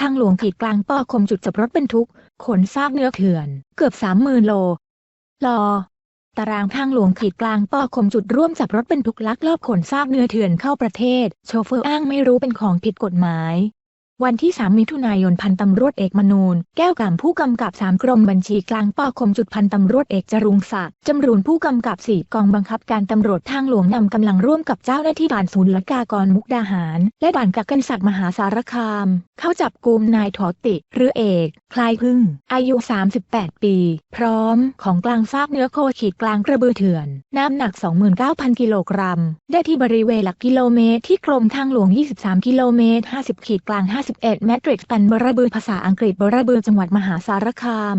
ทางหลวงขีดกลางป้อคมจุดจับรถบรรทุก ขนซากเนื้อเถื่อน เกือบสามหมื่นโลรอตารางทางหลวงขีดกลางป้อคมจุดร่วมจับรถบรรทุกลักลอบขนซากเนื้อเถื่อนเข้าประเทศ โชเฟอร์อ้างไม่รู้เป็นของผิดกฎหมาย วันที่ 3 มิถุนายนพันตำรวจเอกมนูนแก้วกำผู้กำกับ 3 กรมบัญชีกลางปอคมจุดพันตำรวจเอกจรุงศักดิ์จำรูนผู้กำกับ 4 กองบังคับการตำรวจทางหลวงนำกำลังร่วมกับเจ้าหน้าที่ด่านศูนย์ลกากรมุกดาหาร และด่านกักกันสัตว์มหาสารคาม เข้าจับกลุ่มนายถอติหรือเอก คลายพึ่ง อายุ 38 ปี พร้อมของกลางซากเนื้อโคขีดกลางกระบือเถื่อน น้ำหนัก 29,000 กิโลกรัม ได้ที่บริเวณหลักกิโลเมตรที่กรมทางหลวง 23 กิโลเมตร 50 ขีดกลาง 5 51เมตริกตันบรบือภาษาอังกฤษบรบือจังหวัดมหาสารคาม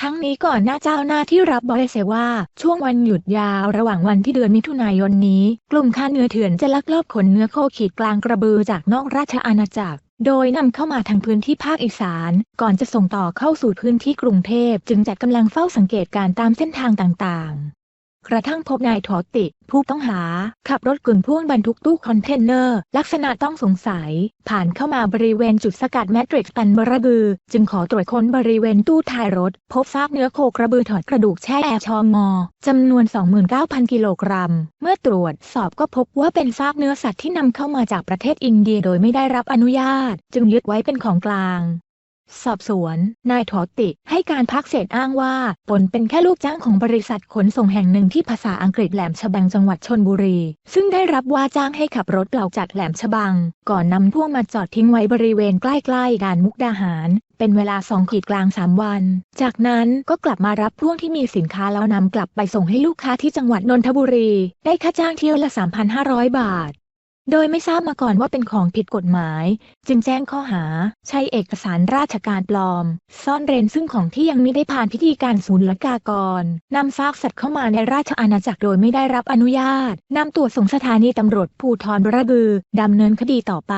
ทั้งนี้ก่อนหน้าเจ้าหน้าที่รับบริเสว่า ช่วงวันหยุดยาวระหว่างวันที่เดือนมิถุนายนนี้ กลุ่มค้าเนื้อเถื่อนจะลักลอบขนเนื้อโคขีดกลางกระบือจากนอกราชอาณาจักร โดยนำเข้ามาทางพื้นที่ภาคอีสาน ก่อนจะส่งต่อเข้าสู่พื้นที่กรุงเทพจึงจัดกำลังเฝ้าสังเกตการตามเส้นทางต่างๆ กระทั่งพบนายถอติ ผู้ต้องหา ขับรถกึ่งพ่วงบรรทุกตู้คอนเทนเนอร์ ลักษณะต้องสงสัย ผ่านเข้ามาบริเวณจุดสกัดแมทริกซ์ตันบระบือ จึงขอตรวจค้นบริเวณตู้ท้ายรถ พบซากเนื้อโคกระบือถอดกระดูกแช่แอชองอจำนวน 29,000 กิโลกรัม เมื่อตรวจสอบก็พบว่าเป็นซากเนื้อสัตว์ที่นำเข้ามาจากประเทศอินเดียโดยไม่ได้รับอนุญาต จึงยึดไว้เป็นของกลาง สอบสวน นายถอติ ให้การพักเศษอ้างว่าตนเป็นแค่ลูกจ้างของบริษัทขนส่งแห่งหนึ่งที่ภาษาอังกฤษแหลมฉบังจังหวัดชนบุรี ซึ่งได้รับว่าจ้างให้ขับรถเปล่าจากแหลมฉบัง ก่อนนำพ่วงมาจอดทิ้งไว้บริเวณใกล้ๆด่านมุกดาหาร เป็นเวลาสองขีดกลาง3วัน จากนั้นก็กลับมารับพ่วงที่มีสินค้าแล้วนำกลับไปส่งให้ลูกค้าที่จังหวัดนนทบุรี ได้ค่าจ้างเที่ยวละ 3,500 บาท โดยไม่ทราบมาก่อนว่าเป็นของผิดกฎหมาย จึงแจ้งข้อหา ใช้เอกสารราชการปลอม ซ่อนเร้นซึ่งของที่ยังไม่ได้ผ่านพิธีการศูนย์ละกากรนำซากสัตว์เข้ามาในราชอาณาจักรโดยไม่ได้รับอนุญาตนำตัวส่งสถานีตำรวจภูธรระบือดำเนินคดีต่อไป